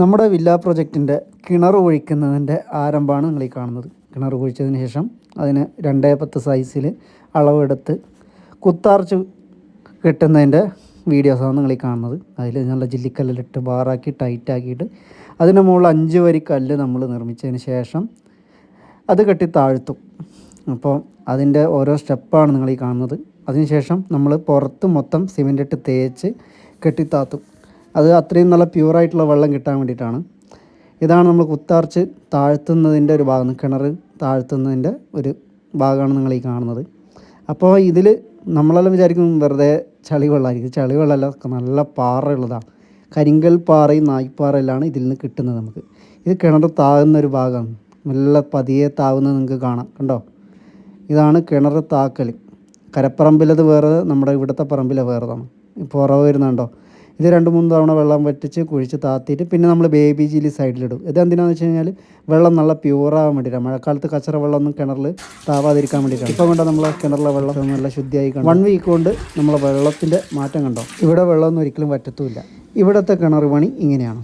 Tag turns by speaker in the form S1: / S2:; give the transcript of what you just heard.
S1: നമ്മുടെ വില്ല പ്രൊജക്റ്റിന്റെ കിണർ ഒഴിക്കുന്നതിന്റെ ആരംഭമാണ് നിങ്ങൾ ഈ കാണുന്നത്. കിണർ ഒഴിച്ചതിന് ശേഷം അതിന് രണ്ടേ പത്ത് സൈസിൽ അളവെടുത്ത് കുത്താർച്ച് കെട്ടുന്നതിന്റെ വീഡിയോസാണ് നിങ്ങൾ ഈ കാണുന്നത്. അതിൽ നല്ല ജില്ലിക്കല്ലിട്ട് ബാറാക്കി ടൈറ്റാക്കിയിട്ട് അതിന്റെ മുകളിൽ അഞ്ച് വരി കല്ല് നമ്മൾ നിർമ്മിച്ചതിന് ശേഷം അത് കെട്ടി താഴ്ത്തും. അപ്പോൾ അതിന്റെ ഓരോ സ്റ്റെപ്പാണ് നിങ്ങൾ ഈ കാണുന്നത്. അതിനുശേഷം നമ്മൾ പുറത്ത് മൊത്തം ഇട്ട് തേച്ച് കെട്ടിത്താത്തും അത് അത്രയും നല്ല പ്യൂറായിട്ടുള്ള വെള്ളം കിട്ടാൻ വേണ്ടിയിട്ടാണ്. ഇതാണ് നമ്മൾ കുത്താർച്ച് താഴ്ത്തുന്നതിന്റെ ഒരു ഭാഗം കിണർ താഴ്ത്തുന്നതിന്റെ ഒരു ഭാഗമാണ് നിങ്ങൾ ഈ കാണുന്നത്. അപ്പോൾ ഇതിൽ നമ്മളെല്ലാം വിചാരിക്കും വെറുതെ ചളി വെള്ളമായിരിക്കും. ചളി വെള്ളമല്ല നല്ല പാറയുള്ളതാണ്. കരിങ്കൽ പാറയും നായ്പാറയിലാണ് ഇതിൽ നിന്ന് കിട്ടുന്നത് നമുക്ക്. ഇത് കിണർ താകുന്ന ഒരു ഭാഗമാണ്. നല്ല പതിയെ താവുന്നത് നിങ്ങൾക്ക് കാണാം കണ്ടോ? ഇതാണ് കിണർ താക്കൽ. കരപ്പറമ്പിലത് വേറെ നമ്മുടെ ഇവിടുത്തെ പറമ്പിലെ വേറെതാണ്. ഉറവ് വരുന്നുണ്ടോ? ഇത് രണ്ട് മൂന്ന് തവണ വെള്ളം വറ്റിച്ച് കുഴിച്ച് താത്തിയിട്ട് പിന്നെ നമ്മൾ ബേബി ജീലി സൈഡിലിടും ഇത് എന്തിനാന്ന് വെച്ച് കഴിഞ്ഞാൽ വെള്ളം നല്ല പ്യൂറാകാൻ വേണ്ടിയിട്ടാണ് മഴക്കാലത്ത് കച്ചറ വെള്ളമൊന്നും കിണറിൽ താവാതിരിക്കാൻ വേണ്ടിയിട്ടാണ് ഇപ്പം കൊണ്ട് നമ്മൾ കിണറിലെ വെള്ളം നല്ല ശുദ്ധിയായി കണ്ടു വൺ വീക്ക് കൊണ്ട് നമ്മളെ വെള്ളത്തിന്റെ മാറ്റം കണ്ടോ? ഇവിടെ വെള്ളമൊന്നും ഒരിക്കലും വറ്റത്തുമില്ല. ഇവിടുത്തെ കിണർ പണി ഇങ്ങനെയാണ്.